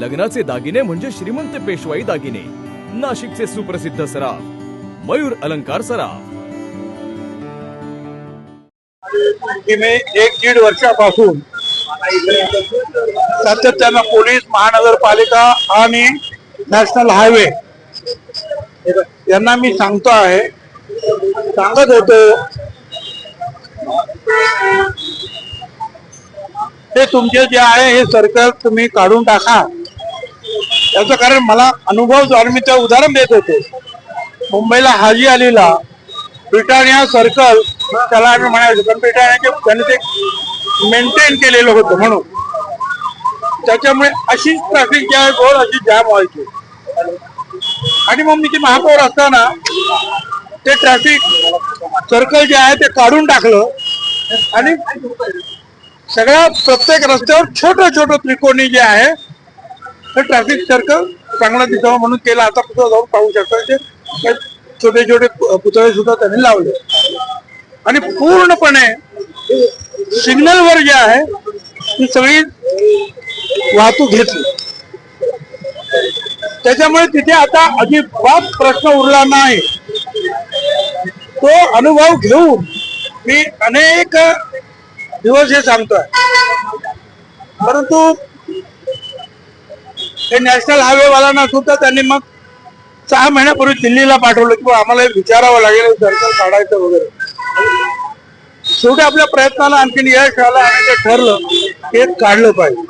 लग्नाचे दागिने म्हणजे श्रीमंत पेशवाई दागिने. नाशिकचे सुप्रसिद्ध सराफ मयूर अलंकार सराफ. मी एक दीड वर्षापासून सातत्यानं पोलीस महानगरपालिका आणि नॅशनल हायवे यांना मी सांगतो आहे. सांगत होतो. हे तुमचे जे आहे हे सर्कल तुम्ही काढून टाका. याचं कारण मला अनुभव जो मी ते उदाहरण देत होते. मुंबईला हाजी अलीला ब्रिटानिया सर्कल त्याला आम्ही म्हणायचो पण ब्रिटानियाचे त्याने ते मेंटेन केलेलं होतं म्हणून. त्याच्यामुळे अशीच ट्रॅफिक जी आहे अशी जाम व्हायची. आणि मग मी ते महापौर असताना ते ट्रॅफिक सर्कल जे आहे ते काढून टाकलं. आणि सगळ्या प्रत्येक रस्त्यावर छोटं छोटं त्रिकोणी जे आहे हे ट्रॅफिक सर्कल चांगला दिसावा म्हणून केलं. आता पुतळा जाऊन पाहू शकता छोटे छोटे पुतळे सुद्धा त्यांनी लावले. आणि पूर्णपणे सिग्नल वर जे आहे ती सगळी वाहतूक घेतली. त्याच्यामुळे तिथे आता अजिबात प्रश्न उरला नाही. तो अनुभव घेऊन मी अनेक दिवस हे सांगतोय. परंतु हे नॅशनल हायवे वाल्यांना सुद्धा त्यांनी मग सहा महिन्यापूर्वी दिल्लीला पाठवलं की आम्हाला हे विचारावं लागेल सर्कल काढायचं वगैरे. शेवटी आपल्या प्रयत्नाला आणखीन यश आलं आणि ते ठरलं ते हे काढलं पाहिजे.